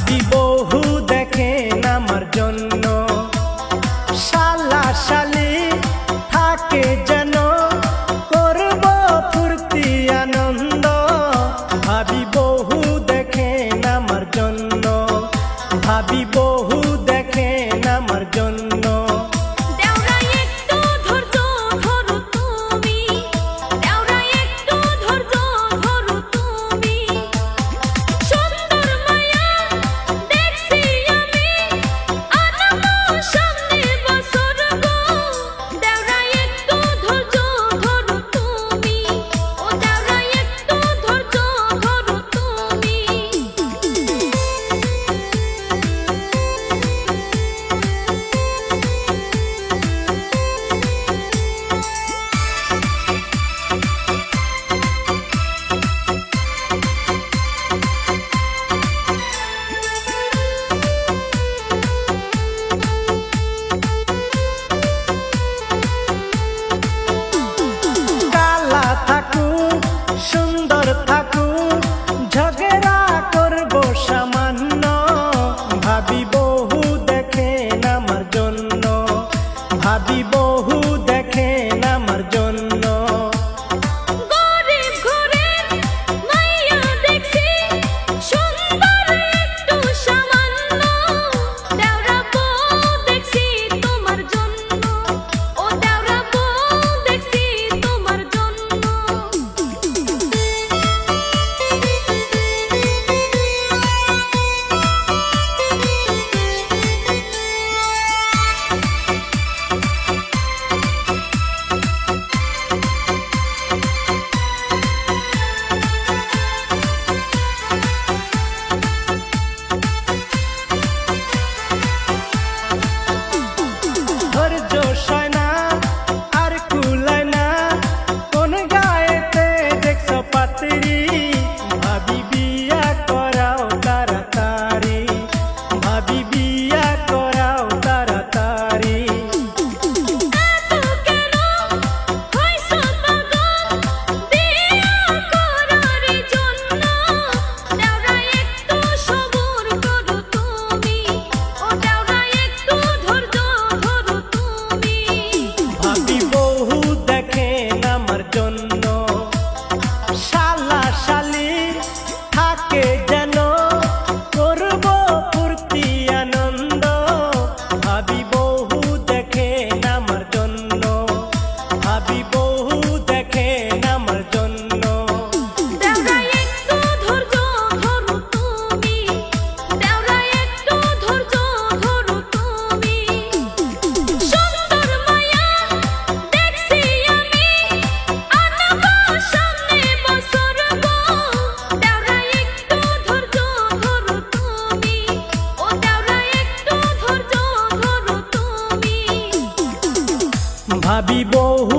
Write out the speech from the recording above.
People. সুন্দর থাকুক ঝগড়া করব সামান্য। ভাবি বহু দেখেন আমার জন্য। ভাবি বহু শালা শালি থাকে ভাবি বহু